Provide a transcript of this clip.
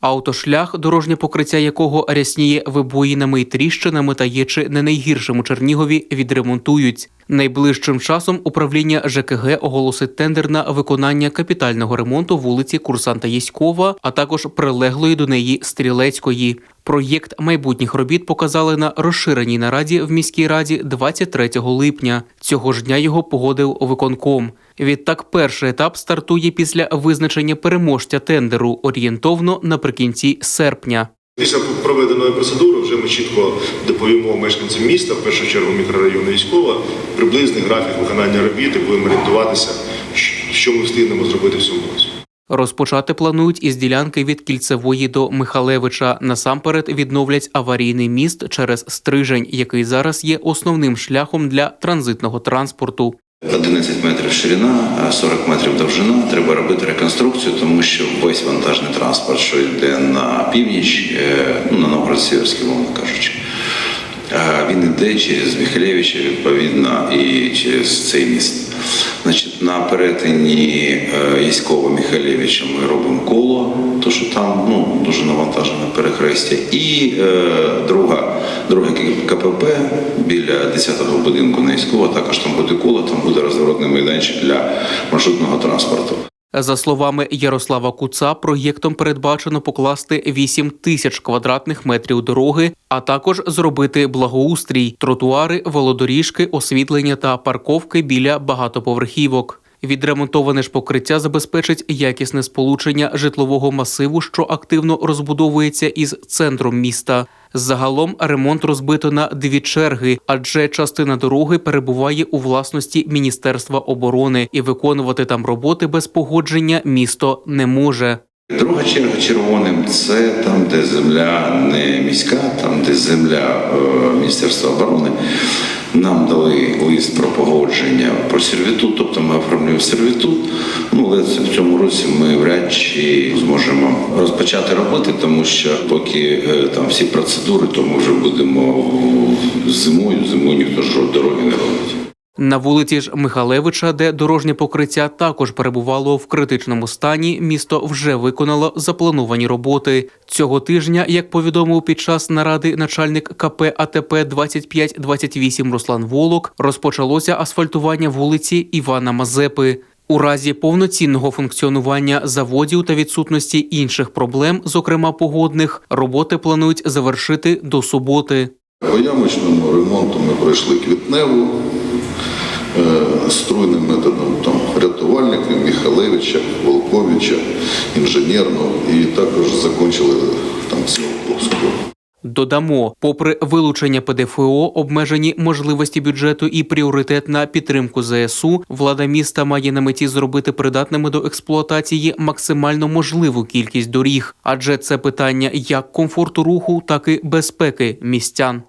Автошлях, дорожнє покриття якого рясніє вибоїнами і тріщинами та є чи не найгіршим у Чернігові, відремонтують. Найближчим часом управління ЖКГ оголосить тендер на виконання капітального ремонту вулиці Курсанта Єськова, а також прилеглої до неї Стрілецької. Проєкт майбутніх робіт показали на розширеній нараді в міській раді 23 липня. Цього ж дня його погодив виконком. Відтак, перший етап стартує після визначення переможця тендеру орієнтовно наприкінці серпня. Після проведеної процедури вже ми чітко доповімо мешканцям міста, в першу чергу мікрорайону військова, приблизний графік виконання робіт і будемо орієнтуватися, що ми встигнемо зробити в цьому році. Розпочати планують із ділянки від Кільцевої до Михалевича. Насамперед відновлять аварійний міст через Стрижень, який зараз є основним шляхом для транзитного транспорту. 11 метрів ширина, 40 метрів довжина. Треба робити реконструкцію, тому що весь вантажний транспорт, що йде на північ, е, ну на Новгород-Сіверський, мовно кажучи, е, він йде через Михайлевича, відповідно, і через цей міст. Значить, на перетині Яськова Михайлевича ми робимо коло, то що там ну, дуже навантажене перехрестя. І е, друга, друге КПП біля 10-го будинку на Яськова, також там буде коло, там буде розворотний майданчик для маршрутного транспорту. За словами Ярослава Куца, проєктом передбачено покласти 8 тисяч квадратних метрів дороги, а також зробити благоустрій, тротуари, велодоріжки, освітлення та парковки біля багатоповерхівок. Відремонтоване ж покриття забезпечить якісне сполучення житлового масиву, що активно розбудовується із центром міста. Загалом ремонт розбито на дві черги, адже частина дороги перебуває у власності Міністерства оборони, і виконувати там роботи без погодження місто не може. Друга черга червоним це там, де земля не міська, там, де земля е, Міністерства оборони. Нам дали лист про погодження про сервітут, тобто ми оформлюємо сервітут. Ну, але в цьому році ми вряд чи зможемо розпочати роботи, тому що поки е, там всі процедури, то ми вже будемо зимою, зимою ніхто ж дороги не робить. На вулиці ж Михалевича, де дорожнє покриття також перебувало в критичному стані, місто вже виконало заплановані роботи. Цього тижня, як повідомив під час наради начальник КП АТП 2528 Руслан Волок, розпочалося асфальтування вулиці Івана Мазепи. У разі повноцінного функціонування заводів та відсутності інших проблем, зокрема погодних, роботи планують завершити до суботи. По ямочному ремонту ми пройшли квітневу е, струйним методом там, рятувальників Міхалевича, Волковича, інженерного і також закінчили там Ціолковську. Додамо, попри вилучення ПДФО, обмежені можливості бюджету і пріоритет на підтримку ЗСУ, влада міста має на меті зробити придатними до експлуатації максимально можливу кількість доріг, адже це питання як комфорту руху, так і безпеки містян.